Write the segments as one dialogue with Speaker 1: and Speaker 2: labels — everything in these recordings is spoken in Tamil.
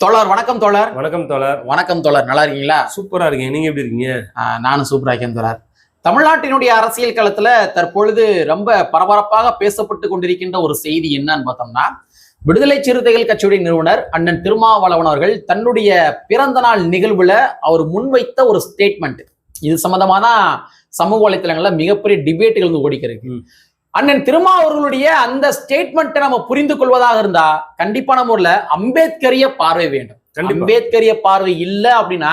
Speaker 1: தோழர் வணக்கம் தோழர்.
Speaker 2: வணக்கம் தோழர்.
Speaker 1: வணக்கம் தோழர் நல்லா இருக்கீங்களா?
Speaker 2: சூப்பரா இருக்கீங்க. நீங்க எப்படி இருக்கீங்க?
Speaker 1: நானும் சூப்பரா இருக்கேன் தோழர். தமிழ்நாட்டினுடைய அரசியல் களத்துல தற்பொழுது ரொம்ப பரபரப்பாக பேசப்பட்டு கொண்டிருக்கின்ற ஒரு செய்தி என்னன்னு பார்த்தோம்னா விடுதலை சிறுத்தைகள் கட்சியுடைய நிறுவனர் அண்ணன் திருமாவளவன் அவர்கள் தன்னுடைய பிறந்த நாள் நிகழ்வுல அவர் முன்வைத்த ஒரு ஸ்டேட்மெண்ட் இது சம்பந்தமா தான் சமூக வலைத்தளங்கள்ல மிகப்பெரிய டிபேட்டுகள் வந்து ஓடிக்கிறது
Speaker 2: ம்.
Speaker 1: அண்ணன் திருமா அவர்களுடைய அந்த ஸ்டேட்மெண்ட்டை நம்ம புரிந்து கொள்வதாக இருந்தா கண்டிப்பான முறையில் அம்பேத்கரிய பார்வை வேண்டும்.
Speaker 2: கண்டிப்பா.
Speaker 1: அம்பேத்கரிய பார்வை இல்ல அப்படின்னா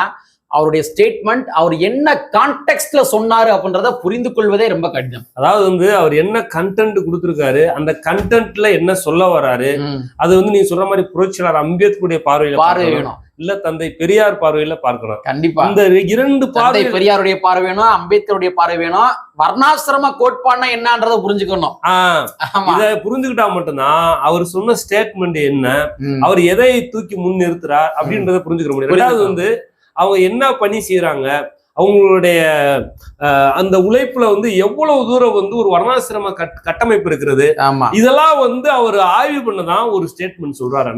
Speaker 1: அவருடைய ஸ்டேட்மெண்ட் அவர் என்ன கான்டெக்ட்ல சொன்னாரு அப்படின்றத புரிந்து கொள்வதே ரொம்ப கடினம்.
Speaker 2: அதாவது வந்து அவர் என்ன கண்டென்ட் கொடுத்திருக்காரு அந்த கண்டென்ட்ல என்ன சொல்ல வராரு அது வந்து நீங்க சொல்ற மாதிரி புரட்சியாளர் அம்பேத்கருடைய பார்வையில
Speaker 1: பார்வை
Speaker 2: பார்க்கணும்.
Speaker 1: வேணும்.
Speaker 2: இல்ல தந்தை பெரியார் பார்வையில பார்க்கணும்.
Speaker 1: கண்டிப்பா.
Speaker 2: அந்த இரண்டு பார்வை
Speaker 1: பெரியாருடைய பார்வை வேணும் அம்பேத்கருடைய பார்வை வேணும். வர்ணாசிரம கோட்பாடுனா என்னன்றத புரிஞ்சுக்கணும்.
Speaker 2: இத புரிஞ்சுக்கிட்டா மட்டும்தான் அவர் சொன்ன ஸ்டேட்மெண்ட் என்ன. அவர் எதை தூக்கி முன் நிறுத்துறார் அப்படின்றத புரிஞ்சுக்க முடியும். ரெண்டாவது வந்து அவங்க என்ன பணி செய்யறாங்க அவங்களுடைய அஹ், அந்த உழைப்புல வந்து எவ்வளவு தூரம் வந்து ஒரு வர்ணாசிரம கட்- கட்டமைப்பு இருக்கிறது
Speaker 1: ஆமா
Speaker 2: இதெல்லாம் வந்து அவர் ஆய்வு பண்ணதான் ஒரு ஸ்டேட்மெண்ட் சொல்றாரு.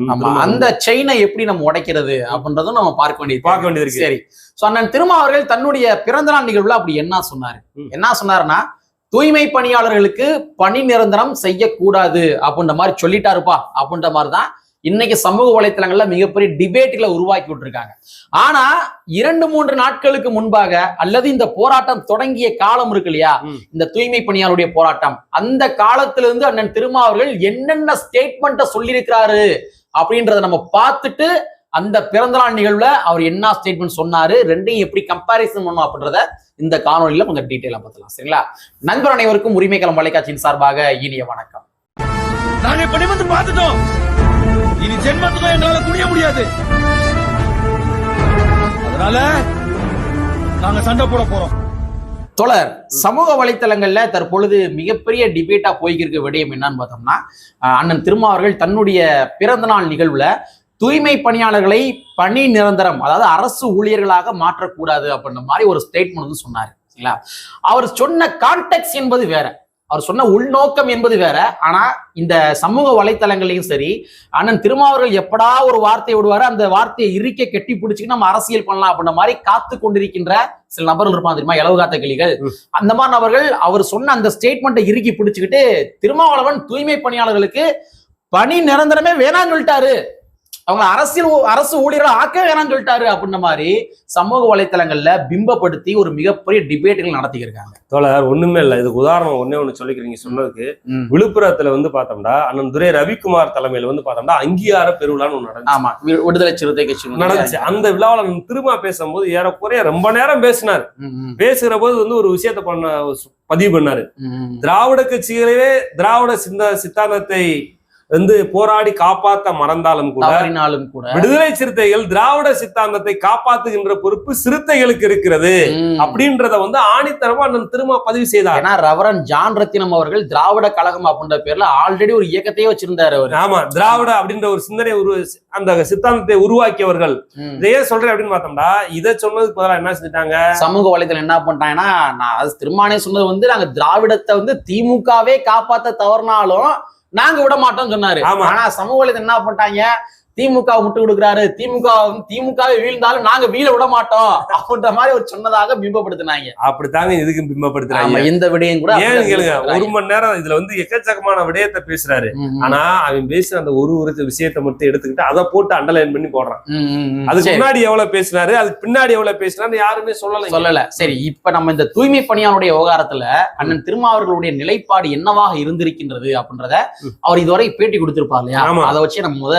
Speaker 1: அந்த செயினை எப்படி நம்ம உடைக்கிறது அப்படின்றதும் நம்ம பார்க்க வேண்டியது
Speaker 2: பார்க்க வேண்டியது இருக்கு.
Speaker 1: சரி சோ அண்ணன் திருமா அவர்கள் தன்னுடைய பிறந்த நாள் நிகழ்வுல அப்படி என்ன சொன்னாரு. என்ன சொன்னாருன்னா தூய்மை பணியாளர்களுக்கு பணி நிரந்தரம் செய்யக்கூடாது அப்படின்ற மாதிரி சொல்லிட்டாருப்பா அப்படின்ற மாதிரி தான் இன்னைக்கு சமூக வலைத்தளங்கள்ல மிகப்பெரிய டிபேட்டுகளை உருவாக்கி விட்டுருக்காங்க. ஆனா இரண்டு மூன்று நாட்களுக்கு முன்பாக அல்லது இந்த போராட்டம் தொடங்கிய காலம் இருக்கு இல்லையா. இந்த தூய்மை பணியாளருடைய போராட்டம். அந்த காலத்திலிருந்து அண்ணன் திருமா அவர்கள் என்னென்ன ஸ்டேட்மெண்ட்டை சொல்லியிருக்கிறாரு அப்படின்றத நம்ம பார்த்துட்டு அந்த பிறந்தநாள் நிகழ்வுல அவர் என்ன ஸ்டேட்மெண்ட் சொன்னாரு ரெண்டையும் எப்படி கம்பாரிசன் பண்ணணும் அப்படின்றத இந்த காணொலியில கொஞ்சம் டீட்டெயிலா பார்த்துலாம் சரிங்களா? நண்பர் அனைவருக்கும் உரிமை களம் தொலைக்காட்சியின் சார்பாக இனிய வணக்கம்.
Speaker 3: நாங்க இப்ப நிமிர்ந்து பார்த்துட்டோம். இனி ஜென்மத்துக்கும் எங்களால குனிய முடியாது. அதனால நாங்க சண்டை போட போறோம்.
Speaker 1: தொடர் சமூக வலைத்தளங்கள்ல தற்பொழுது மிகப்பெரிய டிபேட்டா போய்க்கிருக்க விடயம் என்னன்னு பார்த்தோம்னா அண்ணன் திருமா அவர்கள் தன்னுடைய பிறந்தநாள் நிகழ்வுல தூய்மை பணியாளர்களை பணி நிரந்தரம் அதாவது அரசு ஊழியர்களாக மாற்றக்கூடாது அப்படின்ற மாதிரி ஒரு ஸ்டேட்மெண்ட் வந்து சொன்னாரு சரிங்களா அவர் சொன்ன கான்டெக்ட் என்பது வேற. அவர் சொன்ன உள்நோக்கம் என்பது வேற. ஆனா இந்த சமூக வலைத்தளங்களையும் சரி அண்ணன் திருமாவர்கள் எப்படா ஒரு வார்த்தை விடுவாரு அந்த வார்த்தையை இறுக்க கெட்டி பிடிச்சிட்டு நம்ம அரசியல் பண்ணலாம் அப்படின்ற மாதிரி காத்து கொண்டிருக்கின்ற சில நபர்கள் இருப்பாங்க தெரியுமா? இலவு காத்த கிளிகள். அந்த மாதிரி நபர்கள் அவர் சொன்ன அந்த ஸ்டேட்மெண்ட்டை இறுக்கி பிடிச்சுக்கிட்டு திருமாவளவன் தூய்மை பணியாளர்களுக்கு பணி நிரந்தரமே வேணாம்னு சொல்லிட்டாரு. அவங்க அரசியல் அரசு ஊழியர்கள் ஆக்க வேணாம்னு சொல்லிட்டாரு அப்படின்ற மாதிரி சமூக வலைத்தளங்கள்ல பிம்பப்படுத்தி ஒரு மிகப்பெரிய டிபேட்டுகள் நடத்திக்கிருக்காங்க.
Speaker 2: தோழர் ஒண்ணுமே இல்ல. இதுக்கு உதாரணம் ஒண்ணே ஒண்ணு சொல்லிக்கிறீங்க. சொன்னதுக்கு விழுப்புரத்துல வந்து பார்த்தோம்னா அண்ணன் துரை ரவிக்குமார் தலைமையில வந்து பார்த்தோம்னா அங்கீகார பெருவிழான்னு நடந்துச்சு.
Speaker 1: ஆமா. விடுதலை சிறுத்தை கட்சி
Speaker 2: நடந்துச்சு. அந்த விழாவில் அண்ணன் திருமா பேசும்போது ஏறக்குறைய ரொம்ப நேரம் பேசினார். பேசுகிற போது வந்து ஒரு விஷயத்த பண்ண பதிவு பண்ணாரு. திராவிட கட்சிகளே திராவிட சிந்த சித்தாந்தத்தை வந்து போராடி காப்பாத்த மறந்தாலும் கூட
Speaker 1: கூட.
Speaker 2: விடுதலை சிறுத்தைகள் திராவிட சித்தாந்தத்தை காப்பாத்துகின்ற பொறுப்பு சிறுத்தைகளுக்கு இருக்கிறது. அப்படின்றத வந்து ஆணித்தரமா அண்ணன் திரும்ப பதிவு செய்தார்.
Speaker 1: ஏன்னா ரவரன் ஜான் ரத்தினம் அவர்கள் திராவிட கழகம் அப்படின்ற பேர்ல ஆல்ரெடி ஒரு இயக்கத்தையே வச்சிருந்தாரு அவரு.
Speaker 2: ஆமா திராவிட அப்படின்ற ஒரு சிந்தனை உரு அந்த சித்தாந்தத்தை உருவாக்கியவர்கள். இதையே சொல்றேன் அப்படின்னு பார்த்தோம்னா இதை சொன்னதுக்கு பதிலா என்ன செஞ்சுட்டாங்க?
Speaker 1: சமூக வலைதளம் என்ன பண்ணிட்டாங்கன்னா நான் அது திருமானே சொன்னது வந்து நாங்க திராவிடத்தை வந்து திமுகவே காப்பாத்த தவறினாலும் நாங்க விட மாட்டோம்னு சொன்னாரு. ஆனா சமூக என்ன பண்ணிட்டாங்க திமுக முட்டு கொடுக்குறாரு திமுக திமுகவே வீழ்ந்தாலும் நாங்க வீழ விட மாட்டோம் அப்படின்ற மாதிரி ஒரு சொன்னதாக பிம்பப்படுத்தினாங்க
Speaker 2: அப்படித்தாங்க இதுக்கு பிம்பப்படுத்துறாங்க
Speaker 1: இந்த விடயம் கூட
Speaker 2: ஏன் கேளுங்க ஒரு. மணி நேரம் இதுல வந்து எக்கச்சக்கமான விடயத்தை பேசுறாரு. ஆனா அவன் பேசுற அந்த ஒரு ஒரு விஷயத்தை மட்டும் எடுத்துக்கிட்டு அதை போட்டு அண்டர்லைன் பண்ணி போடுறான். அதுக்கு. முன்னாடி எவ்வளவு பேசினாரு அதுக்கு பின்னாடி எவ்வளவு பேசினாரு யாருமே சொல்லல
Speaker 1: சொல்லல சரி இப்ப நம்ம இந்த தூய்மை பணியாளருடைய விவகாரத்துல அண்ணன் திருமாவர்களுடைய நிலைப்பாடு என்னவாக இருந்திருக்கின்றது அப்படின்றத. அவர் இதுவரை பேட்டி கொடுத்திருப்பார் இல்லையா. அதை வச்சு நம்ம முத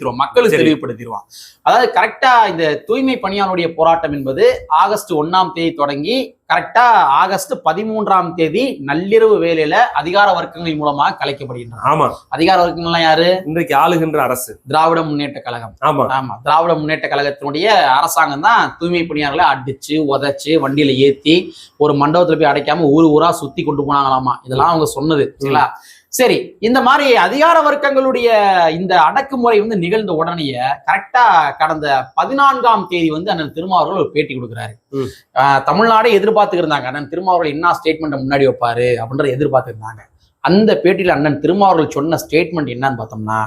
Speaker 1: தெளிவுபடுத்திடுவோம் மக்களுக்கு
Speaker 2: சரி.
Speaker 1: தெளிவுபடுத்திடுவோம் அதாவது கரெக்டா இந்த தூய்மை பணியாளருடைய போராட்டம் என்பது ஆகஸ்ட் ஒண்ணாம் தேதி தொடங்கி கரெக்டா ஆகஸ்ட் பதிமூன்றாம் தேதி நள்ளிரவு வேலையில அதிகார வர்க்கங்கள் மூலமாக கலைக்கப்படுகின்றன.
Speaker 2: ஆமா.
Speaker 1: அதிகார வர்க்கங்கள்லாம் யாரு?
Speaker 2: இன்றைக்கு ஆளுகின்ற அரசு.
Speaker 1: திராவிட முன்னேற்ற கழகம்.
Speaker 2: ஆமா.
Speaker 1: ஆமா. திராவிட முன்னேற்ற கழகத்தினுடைய அரசாங்கம் தான் தூய்மை பணியாளர்களை அடிச்சு உதைச்சு வண்டியில ஏத்தி ஒரு மண்டபத்துல போய் அடைக்காம ஊர் ஊரா சுத்தி கொண்டு போனாங்களாமா? இதெல்லாம் அவங்க சொன்னது சரிங்களா? சரி இந்த மாதிரி அதிகார வர்க்கங்களுடைய இந்த அடக்குமுறை வந்து நிகழ்ந்த உடனேயே கரெக்டா கடந்த பதினான்காம் தேதி வந்து அண்ணன் திருமாவர்கள் ஒரு பேட்டி கொடுக்குறாரு. தமிழ்நாடே எதிர்பார்த்துக்கிட்டு இருந்தாங்க அண்ணன் திருமாவர்கள் என்ன ஸ்டேட்மெண்ட் முன்னாடி வைப்பாரு அப்படின்றத எதிர்பார்த்துருந்தாங்க. அந்த பேட்டியில அண்ணன் திருமாவர்கள் சொன்ன ஸ்டேட்மெண்ட் என்னன்னு பார்த்தோம்னா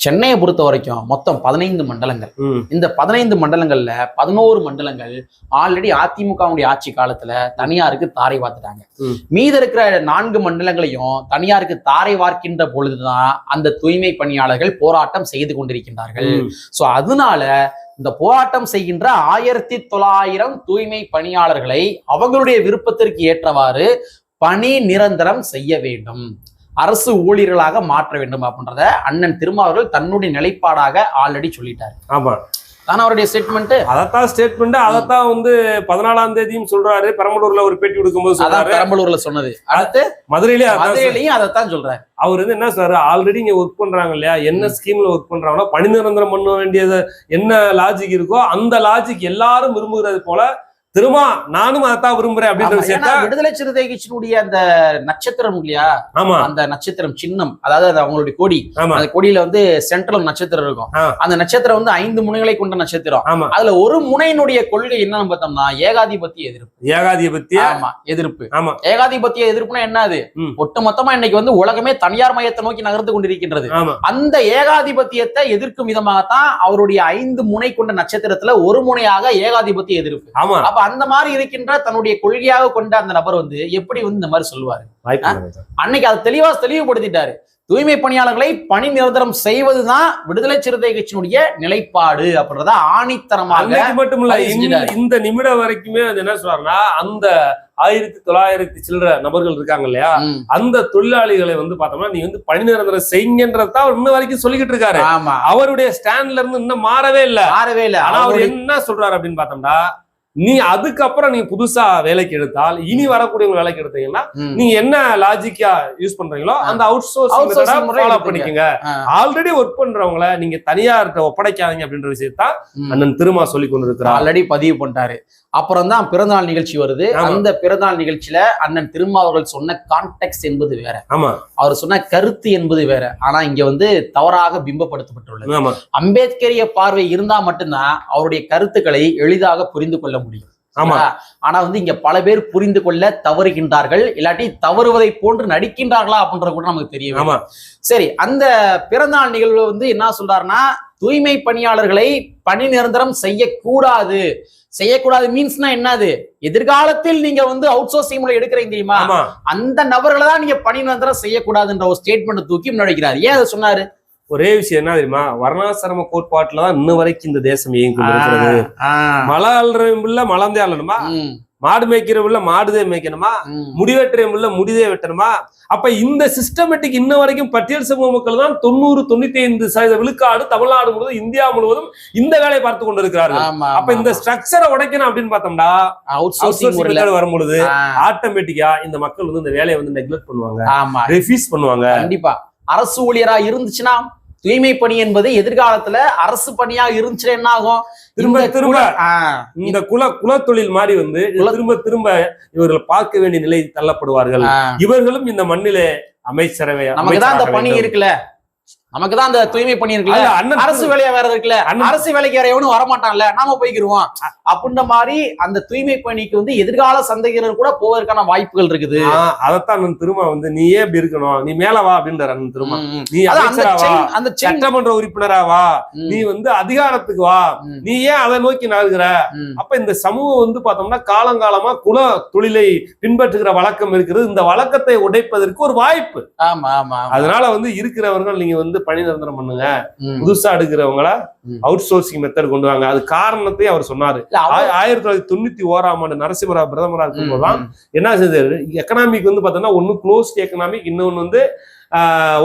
Speaker 1: சென்னையை பொறுத்த வரைக்கும் மொத்தம் பதினைந்து மண்டலங்கள். இந்த பதினைந்து மண்டலங்கள்ல பதினோரு மண்டலங்கள் ஆல்ரெடி அதிமுகவுடைய ஆட்சி காலத்துல தனியாருக்கு தாரை வாத்துட்டாங்க
Speaker 2: ம்.
Speaker 1: மீத இருக்கிற நான்கு மண்டலங்களையும் தனியாருக்கு தாரை வார்க்கின்ற பொழுதுதான் அந்த தூய்மை பணியாளர்கள் போராட்டம் செய்து கொண்டிருக்கின்றார்கள். சோ அதனால இந்த போராட்டம் செய்கின்ற ஆயிரத்தி தொள்ளாயிரம் தூய்மை பணியாளர்களை அவங்களுடைய விருப்பத்திற்கு ஏற்றவாறு பணி நிரந்தரம் செய்ய வேண்டும். அரசு ஊழியர்களாக மாற்ற வேண்டும் அப்படின்றத அண்ணன் திருமாவர்கள் தன்னுடைய நிலைப்பாடாக ஆல்ரெடி சொல்லிட்டாரு.
Speaker 2: ஆமா.
Speaker 1: தானே அவருடைய ஸ்டேட்மெண்ட்
Speaker 2: அதத்தான் ஸ்டேட்மெண்ட் அதத்தான் வந்து பதினாலாம் தேதியும் சொல்றாரு. பெரம்பலூர்ல ஒரு பேட்டி கொடுக்கும்போது
Speaker 1: அதான் பெரம்பலூர்ல சொன்னது. அடுத்து?
Speaker 2: மதுரையிலே.
Speaker 1: மதுரையிலையும் அதைத்தான் சொல்றாரு.
Speaker 2: அவர் வந்து என்ன சொல்றாரு? ஆல்ரெடி இங்க ஒர்க் பண்றாங்க இல்லையா? என்ன ஸ்கீம்ல ஒர்க் பண்றாங்களோ? பணி நிரந்தரம் பண்ண வேண்டியது என்ன லாஜிக் இருக்கோ அந்த லாஜிக் எல்லாரும் விரும்புகிறது போல திரும்ப நானும் அதைத்தான் விரும்புறேன் அப்படின்ற விஷயத்த
Speaker 1: விடுதலை சிறுத்தை கட்சியினுடைய அந்த நட்சத்திரம் இல்லையா?
Speaker 2: ஆமா.
Speaker 1: அந்த நட்சத்திரம் சின்னம் அதாவது அது அவங்களுடைய கொடி. அந்த கொடியில வந்து சென்ட்ரல் நட்சத்திரம் இருக்கும். அந்த நட்சத்திரம் வந்து ஐந்து முனைகளை கொண்ட நட்சத்திரம். அதுல ஒரு முனையினுடைய கொள்கை என்னன்னு பார்த்தோம்னா ஏகாதிபத்திய எதிர்ப்பு.
Speaker 2: ஏகாதிபத்திய
Speaker 1: ஆமா எதிர்ப்பு.
Speaker 2: ஆமா.
Speaker 1: ஏகாதிபத்திய எதிர்ப்புனா என்ன அது. ஒட்டுமொத்தமா இன்னைக்கு வந்து உலகமே தனியார் மையத்தை நோக்கி நகர்ந்து கொண்டிருக்கின்றது. அந்த ஏகாதிபத்தியத்தை எதிர்க்கும் விதமாகத்தான் அவருடைய ஐந்து முனை கொண்ட நட்சத்திரத்துல ஒரு முனையாக ஏகாதிபத்திய எதிர்ப்பு.
Speaker 2: ஆமா.
Speaker 1: அப்ப அந்த மாதிரி இருக்கின்ற தன்னுடைய கொள்கையாக கொண்ட அந்த நபர் வந்து எப்படி வந்து இந்த மாதிரி சொல்லுவாரு. அன்னைக்கு அதை தெளிவா தெளிவுபடுத்திட்டாரு. தூய்மை பணியாளர்களை பணி நிரந்தரம் செய்வதுதான் விடுதலை சிறுத்தை கட்சியினுடைய நிலைப்பாடு அப்படின்றத ஆணித்தரமாக
Speaker 2: மட்டும் இல்ல இந்த- நிமிடம் வரைக்குமே அது என்ன சொல்றாருன்னா அந்த ஆயிரத்தி தொள்ளாயிரத்தி சில்லற நபர்கள் இருக்காங்க இல்லையா? அந்த தொழிலாளிகளை வந்து பார்த்தோம்னா நீ வந்து பணி நிரந்தரம் செய்யுங்கன்றதான் அவர் இன்ன வரைக்கும் சொல்லிக்கிட்டு இருக்காரு.
Speaker 1: ஆமா.
Speaker 2: அவருடைய ஸ்டாண்ட்ல இருந்து இன்னும் மாறவே இல்ல.
Speaker 1: மாறவே இல்ல.
Speaker 2: ஆனா அவர் என்ன சொல்றாரு அப்படின்னு பார்த்தோம்னா நீ அதுக்கப்புறம் நீ புதுசா வேலைக்கு எடுத்தால் இனி வரக்கூடியவங்க வேலைக்கு எடுத்தீங்கன்னா நீங்க என்ன லாஜிக்கா யூஸ் பண்றீங்களோ அந்த அவுட்
Speaker 1: முறை
Speaker 2: ஃபாலோ. பண்ணிக்கங்க. ஆல்ரெடி ஒர்க் பண்றவங்கள நீங்க தனியார்கிட்ட ஒப்படைக்காதீங்க அப்படின்ற விஷயத்தான். அண்ணன் திருமா சொல்லி கொண்டிருக்கிறார்
Speaker 1: ஆல்ரெடி பதிவு பண்ணிட்டாரு. அப்புறம் தான் பிறந்தநாள் நிகழ்ச்சி வருது. அந்த பிறந்தநாள் நிகழ்ச்சியில அண்ணன் திருமாவர்கள் சொன்ன கான்டெக்ட் என்பது வேற.
Speaker 2: ஆமா.
Speaker 1: அவர் சொன்ன கருத்து என்பது வேற. ஆனா இங்க வந்து தவறாக பிம்பப்படுத்தப்பட்டுள்ளது. அம்பேத்கரிய பார்வை இருந்தா மட்டும்தான் அவருடைய கருத்துக்களை எளிதாக புரிந்து கொள்ள முடியும்.
Speaker 2: ஆமா.
Speaker 1: ஆனா வந்து இங்க பல பேர் புரிந்து கொள்ள தவறுகின்றார்கள். இல்லாட்டி தவறுவதை போன்று நடிக்கின்றார்களா அப்படின்றது கூட நமக்கு தெரியும் சரி அந்த பிறந்தநாள் நிகழ்வு வந்து என்ன சொல்றாருன்னா தூய்மை பணியாளர்களை பணி நிரந்தரம் செய்யக்கூடாது. செய்யக்கூடாது மீன்ஸ்னா என்னது? எதிர்காலத்தில் நீங்க வந்து அவுட் சோர்சிங் மூலம் எடுக்கிறீங்க தெரியுமா? அந்த நபர்களை தான் நீங்க பணி நிரந்தரம் செய்யக்கூடாதுன்ற ஒரு ஸ்டேட்மெண்ட் தூக்கி முன்னாடிக்கிறார் ஏன் அதை சொன்னாரு?
Speaker 2: ஒரே விஷயம் என்ன தெரியுமா? வர்ணாசிரம கோட்பாட்டுல தான் இன்ன வரைக்கும் இந்த தேசம் இயங்கி மழை அல்றவில்ல மலர்ந்தே அள்ளணுமா மாடு மேய்க்கிறவில்ல மாடுதே மேய்க்கணுமா?
Speaker 1: ம்.
Speaker 2: முடிவெட்டுறவில்ல முடிதே வெட்டணுமா? அப்ப இந்த சிஸ்டமேட்டிக் இன்ன வரைக்கும் பட்டியல் சமூக மக்கள் தான் தொண்ணூறு தொண்ணூத்தி ஐந்து சதவீத விழுக்காடு தமிழ்நாடு முழுவதும் இந்தியா முழுவதும் இந்த வேலையை பார்த்து கொண்டிருக்கிறார்கள். அப்ப இந்த ஸ்ட்ரக்சரை உடைக்கணும் அப்படின்னு பார்த்தோம்னா
Speaker 1: அவுட்
Speaker 2: வரும்பொழுது
Speaker 1: ஆ,
Speaker 2: ஆட்டோமேட்டிக்கா இந்த மக்கள் வந்து இந்த வேலையை வந்து நெக்லெக்ட் பண்ணுவாங்க. ரெஃப்யூஸ் பண்ணுவாங்க.
Speaker 1: கண்டிப்பா. அரசு ஊழியரா இருந்துச்சுன்னா தூய்மை பணி என்பது எதிர்காலத்துல அரசு பணியா இருந்துச்சுன்னா என்ன ஆகும்
Speaker 2: திரும்ப திரும்ப இந்த குல குலத்தொழில் மாதிரி வந்து திரும்ப திரும்ப இவர்கள் பார்க்க வேண்டிய நிலை தள்ளப்படுவார்கள். இவர்களும் இந்த மண்ணிலே அமைச்சரவை
Speaker 1: நமக்கு தான் அந்த பணி. இருக்குல்ல நமக்கு தான் அந்த தூய்மை பணி இருக்குல்ல?
Speaker 2: அல்ல, அண்ணன்
Speaker 1: அரசு வேலையா வேற இருக்குல்ல? அரசு வேலைக்கு வேற எவனும் வரமாட்டான்ல? நாம போய்க்கிருவோம். அப்படின்ற மாதிரி அந்த தூய்மை பணிக்கு வந்து எதிர்கால சந்ததியினர் கூட போவதற்கான வாய்ப்புகள் இருக்குது.
Speaker 2: அதத்தான் அண்ணன் திரும்ப வந்து நீ ஏன் இப்படி இருக்கணும் நீ மேல வா அப்படின்றார் அண்ணன் திரும்ப. நீ
Speaker 1: அந்த
Speaker 2: சட்டமன்ற உறுப்பினரா வா. நீ வந்து அதிகாரத்துக்கு வா. நீ ஏன் அதை நோக்கி நகர்கிற?
Speaker 1: ம்.
Speaker 2: அப்ப இந்த சமூகம் வந்து பார்த்தோம்னா காலங்காலமா குல தொழிலை பின்பற்றுகிற வழக்கம் இருக்கிறது. இந்த வழக்கத்தை உடைப்பதற்கு ஒரு வாய்ப்பு.
Speaker 1: ஆமா ஆமா.
Speaker 2: அதனால வந்து இருக்கிறவர்கள் நீங்க வந்து பணி நிரந்தரம் பண்ணுங்க. புதுசா எடுக்கிறவங்கள. அவுட் சோர்சிங் மெத்தட் கொண்டு வாங்க. அது காரணத்தையும் அவர் சொன்னாரு. ஆயிரத்தி தொள்ளாயிரத்தி தொண்ணூத்தி ஓராம் ஆண்டு நரசிம்மராவ் பிரதமரா இருக்கும்போதுதான். என்ன செஞ்சாரு எக்கனாமிக் வந்து பார்த்தோம்னா ஒன்னு க்ளோஸ்ட் எக்கனாமிக் இன்னொன்னு வந்து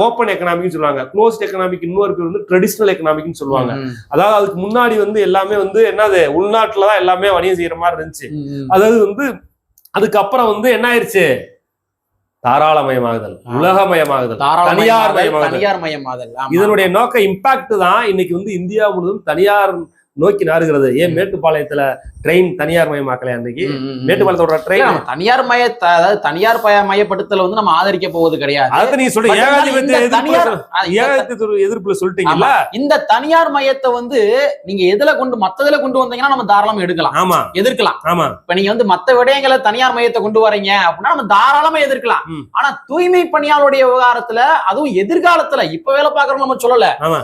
Speaker 2: ஓப்பன் எக்கனாமிக்னு சொல்லுவாங்க. க்ளோஸ்ட் எக்கனாமிக் இன்னொரு பேர் வந்து ட்ரெடிஷனல் எக்கனாமிக்னு சொல்லுவாங்க. அதாவது அதுக்கு முன்னாடி வந்து எல்லாமே வந்து என்னது? உள்நாட்டுல தான் எல்லாமே வணிகம் செய்யற மாதிரி இருந்துச்சு. அதாவது வந்து அதுக்கப்புறம் வந்து என்ன ஆயிருச்சு? தாராளமயமாகுதல். உலகமயமாகுதல் தனியார் மயமாகுதல். இதனுடைய நோக்க இம்பாக்ட் தான் இன்னைக்கு வந்து இந்தியா முழுவதும் தனியார் நோக்கி நாறுகிறது. ஏன் மேட்டுப்பாளையத்துல ட்ரெயின் தனியார் மயமாக்கல அன்னைக்கு. மேட்டுப்பாளையத்தோட ட்ரெயின்
Speaker 1: தனியார் மய அதாவது தனியார் பய மையப்படுத்தல வந்து நம்ம ஆதரிக்க போவது கிடையாது.
Speaker 2: அதை நீங்க சொல்ற
Speaker 1: But
Speaker 2: ஏகாதிபத்திய எதிர்ப்புல
Speaker 1: தனியார்
Speaker 2: சொல்-
Speaker 1: ஆ, இந்த தனியார் மையத்தை வந்து நீங்க எதுல கொண்டு மத்ததுல கொண்டு வந்தீங்கன்னா நம்ம தாராளமா எடுக்கலாம்.
Speaker 2: ஆமா.
Speaker 1: எதிர்க்கலாம்.
Speaker 2: ஆமா.
Speaker 1: இப்ப நீங்க வந்து மத்த விடயங்களை தனியார் மையத்தை கொண்டு வரீங்க அப்படின்னா நம்ம தாராளமா எதிர்க்கலாம். ஆனா தூய்மை பணியாளருடைய விவகாரத்துல அதுவும் எதிர்காலத்துல இப்ப வேலை பாக்குறோம் நம்ம சொல்லல.
Speaker 2: ஆமா.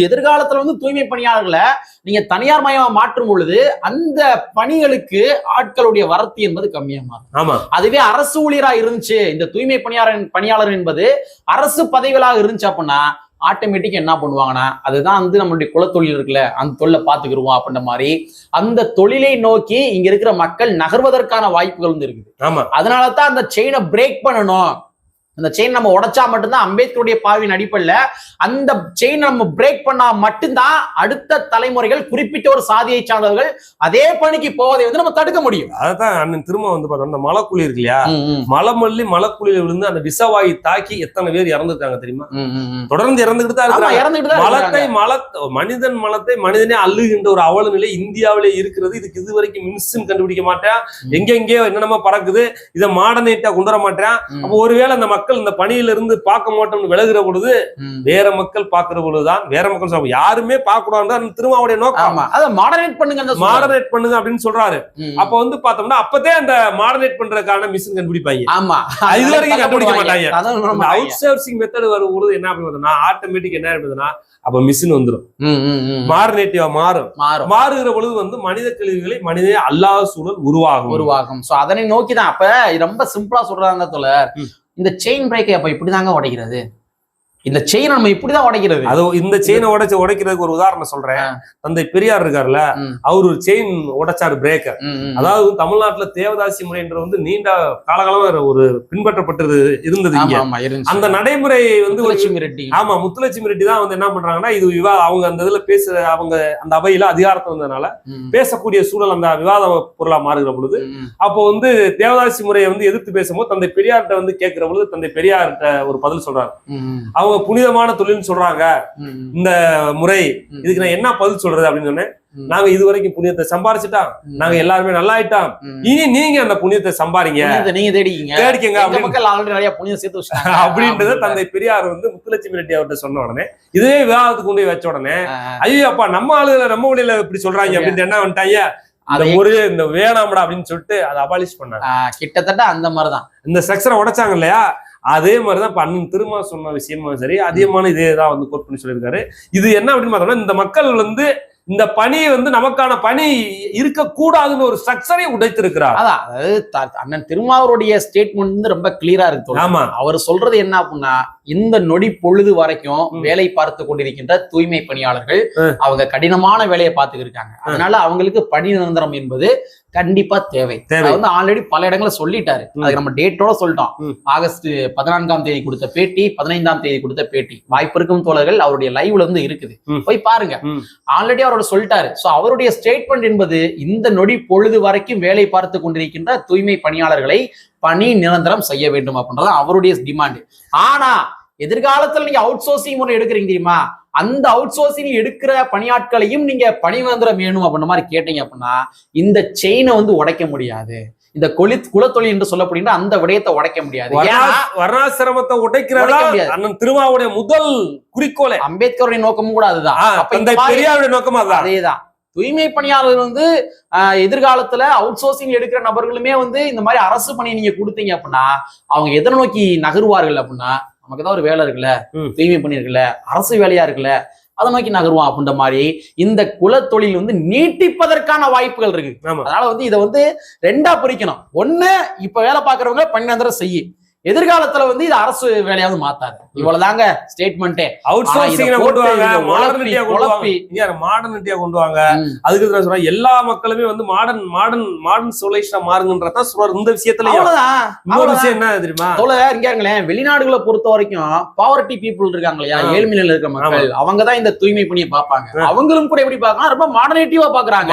Speaker 1: எதிர்காலத்துல வந்து தூய்மை பணியாளர்களை நீங்க தனியார் மயமா மாற்றும் பொழுது அந்த பணிகளுக்கு ஆட்களுடைய வரத்து என்பது கம்மியா மாறும்
Speaker 2: ஆமா.
Speaker 1: அதுவே அரசு ஊழியரா இருந்துச்சு இந்த தூய்மை பணியாளர் பணியாளர் என்பது அரசு பதவிகளாக இருந்துச்சு அப்படின்னா ஆட்டோமேட்டிக் என்ன பண்ணுவாங்கன்னா அதுதான் வந்து நம்மளுடைய குலத்தொழில் இருக்குல்ல அந்த தொழிலை பார்த்துக்கிருவோம் அப்படின்ற மாதிரி அந்த தொழிலை நோக்கி இங்க இருக்கிற மக்கள் நகர்வதற்கான வாய்ப்புகள் வந்து இருக்குது.
Speaker 2: ஆமா.
Speaker 1: அதனால தான் அந்த செயினை பிரேக் பண்ணணும். அந்த செயின் நம்ம உடைச்சா மட்டும்தான் அம்பேத்கருடைய பார்வையின் அடிப்படையில் அந்த செயின் நம்ம பிரேக் பண்ணா மட்டும்தான் அடுத்த தலைமுறைகள் குறிப்பிட்ட ஒரு சாதியை சார்ந்தவர்கள் அதே பணிக்கு போவதை வந்து நம்ம தடுக்க முடியும்.
Speaker 2: அதான் அண்ணன் திரும்ப வந்து பார்த்தோம் அந்த மலைக்குழி இருக்கு இல்லையா?
Speaker 1: ம், ம்,
Speaker 2: மலைமல்லி மலைக்குழியில விழுந்து அந்த விஷவாயு தாக்கி எத்தனை பேர் இறந்துருக்காங்க தெரியுமா. தொடர்ந்து இறந்துகிட்டு தான்
Speaker 1: இறந்துகிட்டு தான்
Speaker 2: மலத்தை. மல மனிதன் மலத்தை மனிதனே அள்ளுகின்ற ஒரு அவல நிலை இந்தியாவிலே இருக்கிறது. இதுக்கு இது வரைக்கும் மின்சின் கண்டுபிடிக்க மாட்டேன். எங்கெங்கேயோ என்னென்னமோ பறக்குது. இதை மாடர்னேட்டா கொண்டு வர மாட்டேன். அப்போ ஒருவேளை அந்த மக்கள் இந்த பணியில இருந்து பார்க்க மாட்டோம்னு விலகுற பொழுது. வேற மக்கள் பார்க்கிற பொழுதுதான் வேற மக்கள் சொல்றாங்க. யாருமே பார்க்க திருமாவுடைய நோக்கம்.
Speaker 1: அதை மாடரேட் பண்ணுங்க
Speaker 2: மாடர்னேட் பண்ணுங்க அப்படின்னு சொல்றாரு.
Speaker 1: மாடரேட்
Speaker 2: அப்ப வந்து பார்த்தோம்னா அப்பதே அந்த மாடர்னேட் பண்றதுக்கான மிஷின் கண்டுபிடிப்பாங்க.
Speaker 1: ஆமா.
Speaker 2: அது வரைக்கும் கண்டுபிடிக்க மாட்டாங்க. அவுட் சோர்சிங் மெத்தட் வரும்போது என்ன பண்ணுதுன்னா ஆட்டோமேட்டிக் என்ன ஆயிடுதுன்னா அப்ப மிஷின் வந்துடும்
Speaker 1: ம், ம், ம்.
Speaker 2: மாடர்னேட்டிவா மாறும்.
Speaker 1: மாறும்.
Speaker 2: மாறுகிற பொழுது வந்து மனித கழிவுகளை மனிதனே அல்லாத சூழல் உருவாகும்.
Speaker 1: உருவாகும். சோ அதனை நோக்கி தான் அப்ப ரொம்ப சிம்பிளா சொல்றாங்க தோழர். இந்த செயின் பிரேக்கை அப்ப இப்படிதாங்க உடைக்கிறது. இந்த செயின் நம்ம இப்படிதான் உடைக்கிறது.
Speaker 2: அது இந்த செயினை உடைச்சு உடைக்கிறதுக்கு ஒரு உதாரணம் சொல்றேன். தந்தை பெரியார் இருக்காருல்ல. அவர் ஒரு செயின் உடைச்சாரு பிரேக்கர். அதாவது தமிழ்நாட்டுல தேவதாசி முறைன்ற வந்து நீண்ட காலகாலமா ஒரு பின்பற்றப்பட்டது இருந்தது அந்த நடைமுறை வந்து ஒரு
Speaker 1: லட்சுமி ரெட்டி.
Speaker 2: ஆமா முத்துலட்சுமி ரெட்டி தான் வந்து என்ன பண்றாங்கன்னா இது விவா அவங்க அந்த இதுல பேசுற அவங்க அந்த அவையில அதிகாரத்துல இருந்ததுனால
Speaker 1: ம்,
Speaker 2: பேசக்கூடிய சூழல் அந்த விவாத பொருளா மாறுகிற பொழுது அப்போ வந்து தேவதாசி முறையை வந்து எதிர்த்து பேசும்போது தந்தை பெரியார்கிட்ட வந்து கேட்கிற பொழுது தந்தை பெரியார்கிட்ட ஒரு பதில் சொல்றாங்க
Speaker 1: ம்,
Speaker 2: அவங்க புனிதமான தொழில்னு சொல்றாங்க. இந்த முறை. இதுக்கு நான் என்ன பதில் சொல்றது அப்படின்னு சொன்னேன். நாங்க இது வரைக்கும் புனிதத்தை சம்பாரிச்சுட்டோம். நாங்க எல்லாருமே நல்லா ஆயிட்டோம். இனி நீங்க அந்த புனிதத்தை சம்பாரிங்க.
Speaker 1: நீங்க தேடிக்கீங்க.
Speaker 2: தேடிக்கங்க
Speaker 1: நிறைய புனிதம் சேர்த்து
Speaker 2: அப்படின்றத தந்தை பெரியார் வந்து முத்துலட்சுமி ரெட்டி அவர்கிட்ட சொன்ன உடனே இதுவே விவாதத்துக்கு கொண்டு வச்ச உடனே ஐயோ அப்பா நம்ம ஆளுகளை நம்ம வழியில இப்படி சொல்றாங்க அப்படின்னு என்ன வந்துட்டாங்க அந்த
Speaker 1: அதை
Speaker 2: ஒரு இந்த வேணாம்டா அப்படின்னு சொல்லிட்டு அதை அபாலிஷ் பண்ணாங்க.
Speaker 1: கிட்டத்தட்ட அந்த மாதிரிதான்.
Speaker 2: இந்த செக்ஷனை உடைச்சாங்க இல்லையா? அதே மாதிரிதான் இப்ப அண்ணன் திருமா சொன்ன விஷயமும் சரி அதிகமான இதே தான் வந்து கோட் பண்ணி சொல்லியிருக்காரு இது என்ன அப்படின்னு பார்த்தோம்னா இந்த மக்கள் வந்து இந்த பணி வந்து நமக்கான பணி இருக்கக்கூடாதுன்னு ஒரு ஸ்ட்ரக்சரை உடைத்திருக்கிறார்
Speaker 1: அதான் அதாவது அண்ணன் திருமாவருடைய ஸ்டேட்மெண்ட் வந்து ரொம்ப கிளியரா இருக்கு.
Speaker 2: ஆமா
Speaker 1: அவர் சொல்றது என்ன அப்படின்னா இந்த நொடி பொழுது வரைக்கும். வேலை பார்த்து கொண்டிருக்கின்ற தூய்மை பணியாளர்கள். அவங்க கடினமான வேலையை பார்த்துட்டு இருக்காங்க அதனால அவங்களுக்கு பணி நிரந்தரம் என்பது கண்டிப்பா தேவை
Speaker 2: தேவை.
Speaker 1: வந்து ஆல்ரெடி பல இடங்களை சொல்லிட்டாரு. அது நம்ம டேட்டோட சொல்லிட்டோம். ஆகஸ்ட் பதினான்காம் தேதி கொடுத்த பேட்டி பதினைந்தாம் தேதி கொடுத்த பேட்டி வாய்ப்பு இருக்கும் தோழர்கள் அவருடைய லைவ்ல வந்து இருக்குது. போய் பாருங்க. ஆல்ரெடி அவரோட சொல்லிட்டாரு சோ அவருடைய ஸ்டேட்மெண்ட் என்பது இந்த நொடி பொழுது வரைக்கும் வேலை பார்த்து கொண்டிருக்கின்ற தூய்மை பணியாளர்களை பணி நிரந்தரம் செய்ய வேண்டும் அப்படின்றது அவருடைய டிமாண்ட் ஆனா எதிர்காலத்துல நீங்க அவுட் சோர்சிங் முறை எடுக்கிறீங்க தெரியுமா? அந்த அவுட் சோர்சிங் எடுக்கிற பணியாட்களையும் நீங்க பணி நிரந்தரம் வேணும் அப்படின்ற மாதிரி கேட்டீங்க அப்படின்னா இந்த செயினை வந்து உடைக்க முடியாது. இந்த கொலி குலத்தொழில் என்று சொல்லப்படுகின்ற அந்த விடயத்தை உடைக்க முடியாது.
Speaker 2: வர்ணாசிரமத்தை உடைக்கிறதா. அண்ணன் திருமாவுடைய முதல் குறிக்கோளே.
Speaker 1: அம்பேத்கருடைய நோக்கமும் கூட அதுதான்.
Speaker 2: பெரியாருடைய நோக்கம் அதான்
Speaker 1: அதேதான். தூய்மை பணியாளர் வந்து எதிர்காலத்துல அவுட் சோர்சிங் எடுக்கிற நபர்களுமே வந்து இந்த மாதிரி அரசு பணி நீங்க கொடுத்தீங்க அப்படின்னா அவங்க எதை நோக்கி நகருவார்கள் அப்படின்னா நமக்கு தான் ஒரு வேலை இருக்குல்ல. தூய்மை பணி இருக்குல்ல? அரசு வேலையா இருக்குல்ல? அதை நோக்கி நகருவான் அப்படின்ற மாதிரி இந்த குலத்தொழில் வந்து நீட்டிப்பதற்கான வாய்ப்புகள் இருக்கு. அதனால வந்து இதை வந்து ரெண்டா பிரிக்கணும். ஒண்ணு இப்ப வேலை பாக்குறவங்க பணிநந்தரம் செய்யி. எதிர்காலத்துல வந்து இது அரசு வேலையாவது மாத்தாது. இவ்வளவுதாங்க ஸ்டேட்மெண்ட்டே
Speaker 2: அவுட் சோர்சிங் கொண்டு வாங்க மாடர்னிட்டியா
Speaker 1: உழப்பி,
Speaker 2: கொண்டு வாங்க. இங்க மாடர்னிட்டியா கொண்டு வாங்க. அதுக்கு சொல்றேன் எல்லா மக்களுமே வந்து மாடர்ன் மாடர்ன் மாடர்ன் சிவிலைசேஷனா மாறுங்கன்றதான் சொல்றாரு. இந்த
Speaker 1: அவ்வளவுதான்
Speaker 2: இன்னொரு. விஷயம் என்ன தெரியுமா?
Speaker 1: தோழர் இங்க இருங்களேன் வெளிநாடுகளை பொறுத்த வரைக்கும் பாவர்ட்டி பீப்புள் இருக்காங்க இல்லையா?
Speaker 2: ஆமா.
Speaker 1: ஏழ்மை நிலையில இருக்க மக்கள். அவங்க தான் இந்த தூய்மை பணியை பார்ப்பாங்க. அவங்களும் கூட எப்படி பார்க்கலாம்? ரொம்ப மாடர்னேட்டிவா பாக்குறாங்க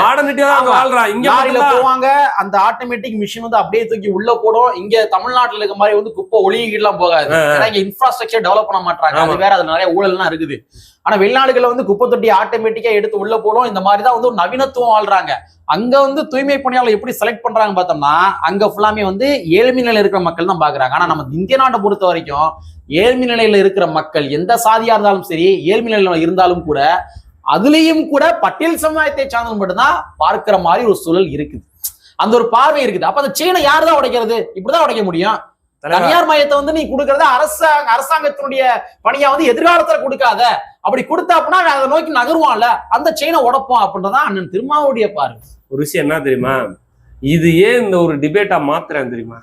Speaker 1: ஆமா.
Speaker 2: வாழ்றான் இங்க
Speaker 1: போவாங்க அந்த ஆட்டோமேட்டிக் மிஷின் வந்து அப்படியே தூக்கி உள்ள போடும். இங்க தமிழ்நாட்டுல இருக்க மாதிரி வந்து குப்பை ஒளியீடுலாம் போகாது. ஏன்னா இங்க இன்ஃப்ராஸ்ட்ரக்சர் டெவலப் பண்ண மாட்டாங்க அது வேற அது நிறைய ஊழல்லாம் இருக்குது. ஆனா வெளிநாடுகள்ல வந்து குப்பை தொட்டி ஆட்டோமேட்டிக்கா எடுத்து உள்ள போடும். இந்த மாதிரி தான் வந்து ஒரு நவீனத்துவம் வாழ்றாங்க. அங்க வந்து தூய்மை பணியாளர் எப்படி செலக்ட் பண்றாங்க பார்த்தோம்னா அங்க ஃபுல்லாமே வந்து ஏழ்மை நிலையில இருக்கிற மக்கள் தான் பாக்குறாங்க ஆனா நம்ம இந்திய நாட்டை பொறுத்த வரைக்கும் ஏழ்மை நிலையில இருக்கிற மக்கள் எந்த சாதியா இருந்தாலும் சரி ஏழ்மை நிலையில இருந்தாலும் கூட அதுலயும் கூட பட்டியல் சமுதாயத்தை சார்ந்தது மட்டும்தான் பார்க்கிற மாதிரி ஒரு சூழல் இருக்குது. அந்த ஒரு பார்வை இருக்குது. அப்ப அந்த செயினை யார் தான் உடைக்கிறது? இப்படிதான் உடைக்க முடியும். தனியார் மையத்தை வந்து நீ கொடுக்கறத அரசாங்க அரசாங்கத்தினுடைய பணியா வந்து எதிர்காலத்துல கொடுக்காத. அப்படி கொடுத்தாப்புனா அவன் அதை நோக்கி நகருவான்ல. அந்த செயினை உடைப்போம் அப்படின்றதான் அண்ணன் திருமாவுடைய பார்வை.
Speaker 2: ஒரு விஷயம் என்ன தெரியுமா? இது ஏன் இந்த ஒரு டிபேட்டா மாத்துறேன் தெரியுமா?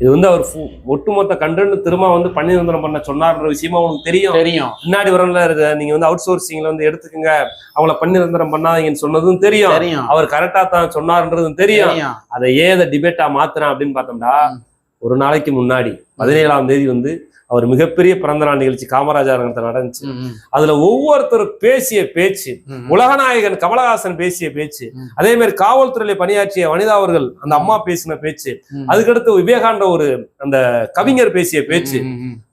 Speaker 2: இது வந்து அவர் ஒட்டுமொத்த கண்டென்ட் திரும்ப வந்து பன்னி நிரந்தரம் பண்ண சொன்னார்ன்ற விஷயமா உங்களுக்கு தெரியும்.
Speaker 1: தெரியும்.
Speaker 2: பின்னாடி வரல இருக்க நீங்க வந்து அவுட் சோர்சிங்ல வந்து எடுத்துக்கங்க. அவங்கள பன்னி நிரந்தரம் பண்ணாதீங்கன்னு சொன்னதும் தெரியும்.
Speaker 1: தெரியும்.
Speaker 2: அவர் கரெக்டா தான் சொன்னார்ன்றதும் தெரியும். அதை ஏன் டிபேட்டா மாத்துறேன் அப்படின்னு பார்த்தோம்னா ஒரு நாளைக்கு முன்னாடி பதினேழாம் தேதி வந்து அவர் மிகப்பெரிய பிறந்த நாள் நிகழ்ச்சி காமராஜர் நடந்துச்சு அதுல ஒவ்வொருத்தரும் பேசிய பேச்சு. உலகநாயகன் கமலஹாசன் பேசிய பேச்சு. அதே மாதிரி காவல்துறையில பணியாற்றிய வனிதா அவர்கள் அந்த அம்மா பேசின பேச்சு. அதுக்கடுத்து விவேகானந்த ஒரு அந்த கவிஞர் பேசிய பேச்சு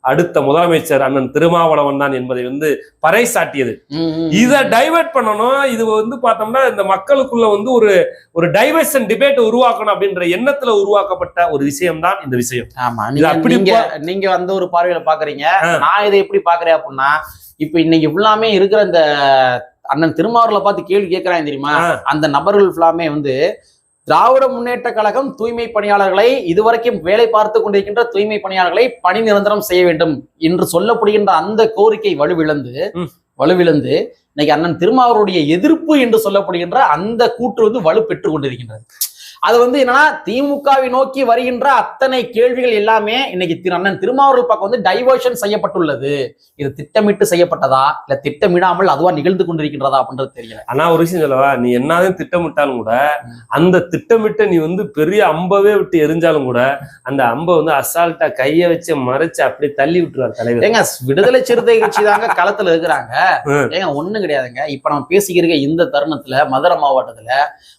Speaker 2: அடுத்த முதலமைச்சர் அண்ணன் திருமாவளவன் தான் என்பதை வந்து பறைசாட்டியது. இதை டைவர்ட் பண்ணணும் இது வந்து பார்த்தோம்னா இந்த மக்களுக்குள்ள வந்து ஒரு ஒரு டைவர்ஷன் டிபேட் உருவாக்கணும் அப்படின்ற எண்ணத்துல உருவாக்கப்பட்ட ஒரு விஷயம் தான் இந்த விஷயம் அப்படி
Speaker 1: நீங்க நீங்க வந்து ஒரு பார்வையில பாக்குறீங்க. நான் இதை எப்படி பாக்குறேன் அப்படின்னா இப்ப இன்னைக்கு ஃபுல்லாமே இருக்கிற இந்த அண்ணன் திருமாவர்களை பார்த்து கேள்வி கேட்கறாங்க தெரியுமா. அந்த நபர்கள் ஃபுல்லாமே வந்து திராவிட முன்னேற்ற கழகம் தூய்மை பணியாளர்களை இதுவரைக்கும் வேலை பார்த்து கொண்டிருக்கின்ற தூய்மை பணியாளர்களை பணி நிரந்தரம் செய்ய வேண்டும் என்று சொல்லப்படுகின்ற அந்த கோரிக்கை வலுவிழந்து. வலுவிழந்து இன்னைக்கு அண்ணன் திருமாவருடைய எதிர்ப்பு என்று சொல்லப்படுகின்ற அந்த கூற்று வந்து வலு பெற்று கொண்டிருக்கின்றது அது வந்து என்னன்னா திமுகவை நோக்கி வருகின்ற அத்தனை கேள்விகள் எல்லாமே இன்னைக்கு திரு அண்ணன் திருமாவர்கள் பக்கம் வந்து டைவர்ஷன் செய்யப்பட்டுள்ளது. இது திட்டமிட்டு செய்யப்பட்டதா? இல்ல திட்டமிடாமல் அதுவா நிகழ்ந்து கொண்டிருக்கின்றதா அப்படின்றது தெரியல.
Speaker 2: ஆனா ஒரு விஷயம் சொல்லவா? நீ என்னதான் திட்டமிட்டாலும் கூட. அந்த திட்டமிட்ட நீ வந்து பெரிய அம்பவே விட்டு எரிஞ்சாலும் கூட அந்த அம்பை வந்து அசால்ட்டா கைய வச்சு மறைச்சு அப்படி தள்ளி விட்டுருவார் தலைவர்.
Speaker 1: ஏங்க விடுதலை சிறுத்தை கட்சி தாங்க களத்துல இருக்கிறாங்க. ஏங்க ஒண்ணும் கிடையாதுங்க. இப்ப நம்ம பேசிக்கிற இந்த தருணத்துல மதுரை மாவட்டத்துல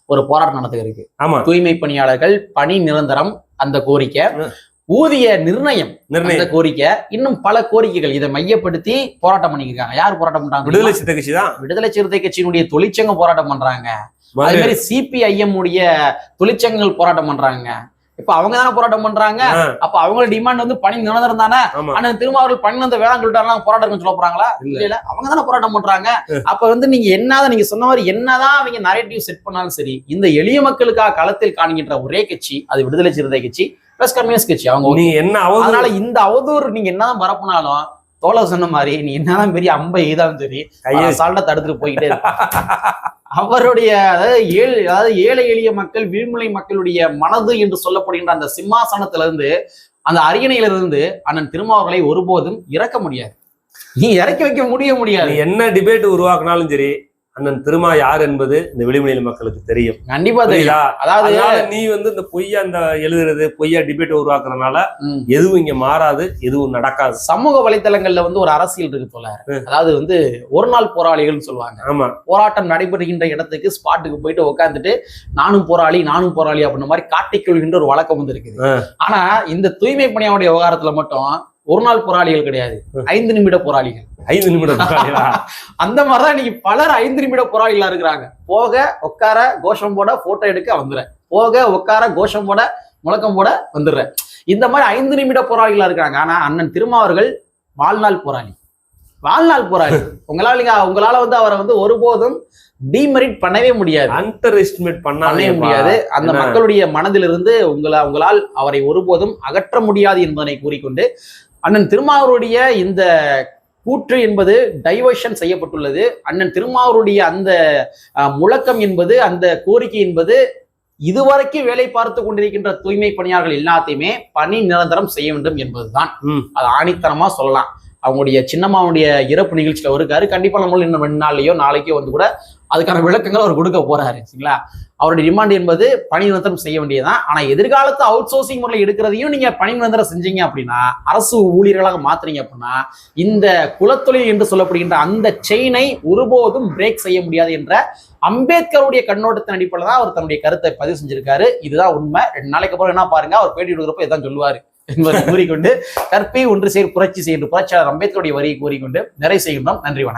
Speaker 1: ஒரு போராட்டம் நடந்துக்கு இருக்கு.
Speaker 2: ஆமா.
Speaker 1: தூய்மை பணியாளர்கள் பணி நிரந்தரம் அந்த கோரிக்கை. ஊதிய நிர்ணயம் அந்த
Speaker 2: நிர்ணயம்
Speaker 1: கோரிக்கை. இன்னும் பல கோரிக்கைகள். இதை மையப்படுத்தி போராட்டம் பண்ணிருக்காங்க யார் போராட்டம் பண்றாங்க
Speaker 2: விடுதலை சித்த கட்சி தான்.
Speaker 1: விடுதலை சிறுத்தை கட்சியினுடைய தொழிற்சங்கம் போராட்டம் பண்றாங்க. அதே
Speaker 2: மதுரை-
Speaker 1: மாதிரி சிபிஐஎம் உடைய தொழிற்சங்கங்கள் போராட்டம் பண்றாங்க. இப்ப அவங்க தானே போராட்டம் பண்றாங்க? அப்ப அவங்க டிமாண்ட் வந்து பணி நிரந்தரம் தானே? ஆனா திருமாவர்கள் பணி நிரந்தர வேளாண் சொல்லிட்டாங்க போராட்டம் சொல்ல போறாங்களா?
Speaker 2: இல்ல.
Speaker 1: இல்ல அவங்க தானே போராட்டம் பண்றாங்க. அப்ப வந்து நீங்க என்னதான் நீங்க சொன்ன மாதிரி என்னதான் அவங்க நரேட்டிவ் செட் பண்ணாலும் சரி இந்த எளிய மக்களுக்காக களத்தில் காண்கின்ற ஒரே கட்சி அது விடுதலை சிறுத்தை கட்சி பிளஸ் கம்யூனிஸ்ட் கட்சி. அவங்க
Speaker 2: நீ என்ன
Speaker 1: அதனால இந்த அவதூறு நீங்க என்னதான் பரப்புனாலும் தோழர் சொன்ன மாதிரி நீ என்னதான் பெரிய அம்பை எய்தாலும் சரி
Speaker 2: கையை
Speaker 1: சால்ட்டா தடுத்துட்டு போய்கிட்டே அவருடைய அதாவது ஏழு அதாவது ஏழை எளிய மக்கள் விழுமலை மக்களுடைய மனது என்று சொல்லப்படுகின்ற அந்த சிம்மாசனத்துல இருந்து அந்த அரியணையில இருந்து அண்ணன் திருமாவர்களை ஒருபோதும் இறக்க முடியாது. நீ இறக்கி வைக்க முடிய முடியாது.
Speaker 2: என்ன டிபேட் உருவாக்குனாலும் சரி அண்ணன் திருமா யார் என்பது இந்த விளிமலையில் மக்களுக்கு தெரியும்.
Speaker 1: கண்டிப்பா தெரியும்.
Speaker 2: புரியுதா?
Speaker 1: அதாவது
Speaker 2: நீ வந்து இந்த பொய்யா இந்த எழுதுறது பொய்யா டிபேட் உருவாக்குறதுனால எதுவும் இங்க மாறாது எதுவும் நடக்காது.
Speaker 1: சமூக வலைத்தளங்கள்ல வந்து ஒரு அரசியல் இருக்கு போல அதாவது வந்து ஒரு நாள் போராளிகள்னு சொல்லுவாங்க.
Speaker 2: ஆமா.
Speaker 1: போராட்டம் நடைபெறுகின்ற இடத்துக்கு ஸ்பாட்டுக்கு போயிட்டு உட்காந்துட்டு நானும் போராளி நானும் போராளி அப்படின்ற மாதிரி காட்டிக்கொள்கின்ற ஒரு வழக்கம் வந்து இருக்குது. ஆனா இந்த தூய்மை பணியாவுடைய விவகாரத்துல மட்டும் ஒரு நாள் போராளிகள் கிடையாது. ஐந்து நிமிட போராளிகள்.
Speaker 2: ஐந்து உட்காருடா.
Speaker 1: அந்த மாதிரிதான் இன்னைக்கு பலர் ஐந்து நிமிட போராளிகளா இருக்கிறாங்க. போக உட்கார கோஷம் போட போட்டோ எடுக்க வந்துடுறேன். போக உட்கார கோஷம் போட முழக்கம் போட வந்துடுறேன். இந்த மாதிரி ஐந்து நிமிட போராளிகளா இருக்காங்க ஆனா அண்ணன் திருமாவர்கள் வாழ்நாள் போராளி. வாழ்நாள் போராளி. உங்களால நீங்க உங்களால வந்து அவரை வந்து ஒருபோதும் டிமெரிட் பண்ணவே முடியாது.
Speaker 2: அண்டர் எஸ்டிமேட்
Speaker 1: பண்ணவே முடியாது. அந்த? மக்களுடைய மனதிலிருந்து உங்களா உங்களால் அவரை ஒருபோதும் அகற்ற முடியாது என்பதனை கூறிக்கொண்டு அண்ணன் திருமாவருடைய இந்த கூற்று என்பது டைவர்ஷன் செய்யப்பட்டுள்ளது. அண்ணன் திருமாவருடைய அந்த முழக்கம் என்பது அந்த கோரிக்கை என்பது இதுவரைக்கும் வேலை பார்த்து கொண்டிருக்கின்ற தூய்மை பணியாளர்கள் எல்லாத்தையுமே பணி நிரந்தரம் செய்ய வேண்டும் என்பதுதான். அது ஆணித்தனமா சொல்லலாம். அவங்களுடைய சின்னம்மாவுடைய இறப்பு நிகழ்ச்சியில இருக்காரு. கண்டிப்பா நம்மளும் இன்னும் ரெண்டு நாள்லயோ நாளைக்கோ வந்து கூட அதுக்கான விளக்கங்கள் அவர் கொடுக்க போறாரு சரிங்களா? அவருடைய டிமாண்ட் என்பது பணி நிரந்தரம் செய்ய வேண்டியதுதான். ஆனா எதிர்காலத்து அவுட் சோர்சிங் முறையில் எடுக்கிறதையும் நீங்க பணி நிரந்தரம் செஞ்சீங்க அப்படின்னா அரசு ஊழியர்களாக மாத்துறீங்க அப்படின்னா இந்த குலத்தொழில் என்று சொல்லப்படுகின்ற அந்த செயினை ஒருபோதும் பிரேக் செய்ய முடியாது என்ற அம்பேத்கருடைய கண்ணோட்டத்தின் அடிப்படையில் தான் அவர் தன்னுடைய கருத்தை பதிவு செஞ்சிருக்காரு. இதுதான் உண்மை. ரெண்டு நாளைக்கு அப்புறம் என்ன பாருங்க அவர் பேட்டி கொடுக்குறப்ப இதான் சொல்லுவாரு என்பதை கூறிக்கொண்டு கற்பை ஒன்று சேர் புரட்சி செய்கின்ற புரட்சியாளர் அம்பேத்கருடைய வரியை கூறிக்கொண்டு நிறைவு செய்கின்றோம். நன்றி வணக்கம்.